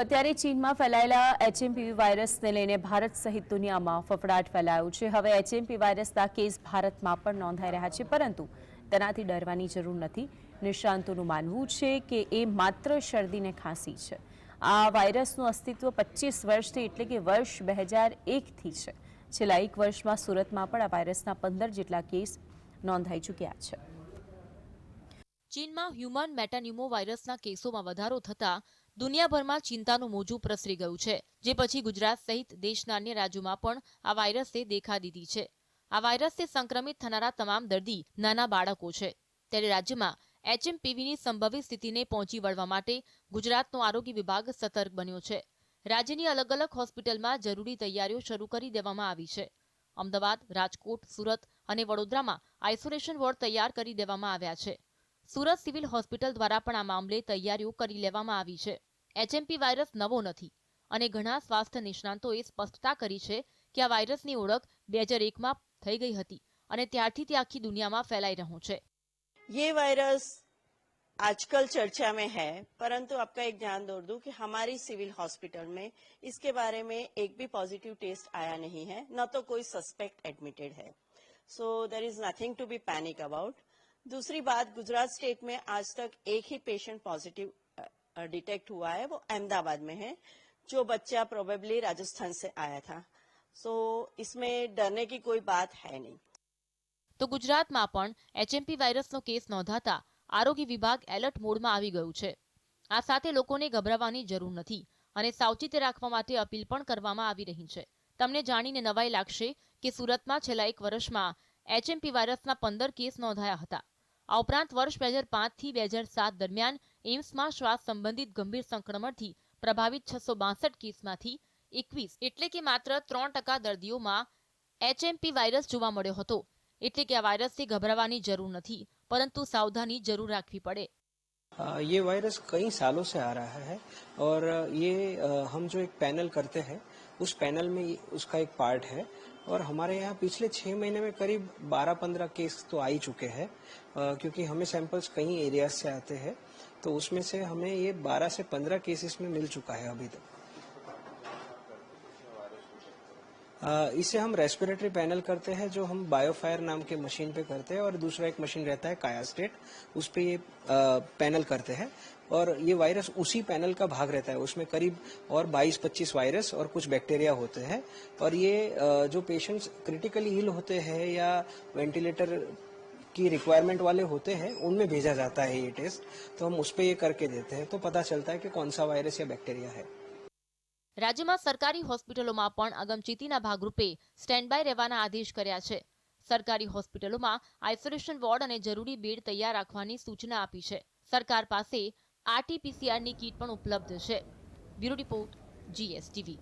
અત્યારે ચીનમાં ફેલાયેલા એચએમપીવી વાયરસને લઈને ભારત સહિત દુનિયામાં ફફડાટ ફેલાયો છે. હવે એચએમપી વાયરસના કેસ ભારતમાં પણ નોંધાઈ રહ્યા છે, પરંતુ તેનાથી ડરવાની જરૂર નથી. નિષ્ણાંતોનું માનવું છે કે એ માત્ર શરદીને ખાંસી છે. આ વાયરસનું અસ્તિત્વ પચીસ વર્ષથી એટલે કે વર્ષ બે હજાર એકથી છે. છેલ્લા એક વર્ષમાં સુરતમાં પણ આ વાયરસના પંદર જેટલા કેસ નોંધાઈ ચૂક્યા છે. ચીનમાં હ્યુમન મેટાન્યુમો વાયરસના કેસોમાં વધારો થતા દુનિયાભરમાં ચિંતાનું મોજું પ્રસરી ગયું છે, જે પછી ગુજરાત સહિત દેશના અન્ય રાજ્યોમાં પણ આ વાયરસે દેખા દીધી છે. આ વાયરસથી સંક્રમિત થનારા તમામ દર્દી, નાના બાળકો છે. ત્યારે રાજ્યમાં એચએમપીવીની સંભવિત સ્થિતિને પહોંચી વળવા માટે ગુજરાતનો આરોગ્ય વિભાગ સતર્ક બન્યો છે. રાજ્યની અલગ અલગ હોસ્પિટલમાં જરૂરી તૈયારીઓ શરૂ કરી દેવામાં આવી છે. અમદાવાદ, રાજકોટ, સુરત અને વડોદરામાં આઇસોલેશન વોર્ડ તૈયાર કરી દેવામાં આવ્યા છે. સુરત સિવિલ હોસ્પિટલ દ્વારા પણ આ મામલે તૈયારીઓ કરી લેવામાં આવી છે. એચએમપી વાયરસ નવો નથી અને ઘણા સ્વાસ્થ્ય નિષ્ણાંતોએ સ્પષ્ટતા કરી છે કે આ વાયરસની ઓળખ બે હજાર એકમાં થઈ ગઈ હતી અને ત્યારથી તે આખી દુનિયામાં ફેલાઈ રહ્યું છે ये वायरस आजकल चर्चा में है परंतु आपका एक ध्यान दौड़ दूं कि हमारी सिविल हॉस्पिटल में इसके बारे में एक भी पॉजिटिव टेस्ट आया नहीं है न तो कोई सस्पेक्ट एडमिटेड है so there is nothing to be panic about दूसरी बात गुजरात स्टेट में आज तक एक ही पेशेंट पॉजिटिव डिटेक्ट हुआ है वो अहमदाबाद में है जो बच्चा प्रोबेबली राजस्थान से आया था सो इसमें डरने की कोई बात है नहीं તો ગુજરાતમાં પણ એચએમપી વાયરસનો કેસ નોંધાતા આરોગ્ય વિભાગ એલર્ટ મોડમાં આવી ગયું છે આ સાથે લોકોને ગભરાવાની જરૂર નથી અને સાવચેતી રાખવા માટે અપીલ પણ કરવામાં આવી રહી છે તમને જાણીને નવાઈ લાગશે કે સુરતમાં છેલ્લા એક વર્ષમાં એચએમપી વાયરસના પંદર કેસ નોંધાયા હતા આ ઉપરાંત વર્ષ બે હજાર પાંચથી બે હજાર સાત દરમિયાન એમ્સમાં શ્વાસ સંબંધિત ગંભીર સંક્રમણથી પ્રભાવિત છસો બાસઠ કેસમાંથી એકવીસ એટલે કે માત્ર ત્રણ ટકા દર્દીઓમાં એચએમપી વાયરસ જોવા મળ્યો હતો. એટલે કે આ વાયરસથી ગભરાવાની જરૂર નથી, પરંતુ સાવધાની જરૂર રાખવી પડે. ये वायरस कई सालों से आ रहा है और ये हम जो एक पैनल करते हैं, उस पैनल में उसका एक पार्ट है और हमारे यहाँ पिछले छः महीने में करीब 12-15 केस तो आ ही चुके हैं क्योंकि हमें सैंपल्स कई एरियाज़ से आते हैं तो उसमें से हमें ये 12 से 15 केसेस में मिल चुका है अभी तक। इसे हम रेस्पिरेटरी पैनल करते हैं, जो हम बायोफायर नाम के मशीन पे करते हैं, और दूसरा एक मशीन रहता है कायास्टेट उस पर ये पैनल करते हैं। और ये वायरस उसी पैनल का भाग रहता है, उसमें करीब और 22-25 वायरस और कुछ बैक्टीरिया होते हैं। और ये जो पेशेंट्स क्रिटिकली इल होते हैं या वेंटिलेटर की रिक्वायरमेंट वाले होते हैं, उनमें भेजा जाता है ये टेस्ट तो हम उस पर ये करके देते हैं तो पता चलता है कि कौन सा वायरस या बैक्टीरिया है। રાજ્યમાં સરકારી હોસ્પિટલોમાં પણ અગમચેતીના ભાગરૂપે સ્ટેન્ડ બાય રહેવાના આદેશ કર્યા છે. સરકારી હોસ્પિટલોમાં આઇસોલેશન વોર્ડ અને જરૂરી બેડ તૈયાર રાખવાની સૂચના આપી છે. સરકાર પાસે આરટીપીસીઆરની કીટ પણ ઉપલબ્ધ છે. Bureau report, GSTV.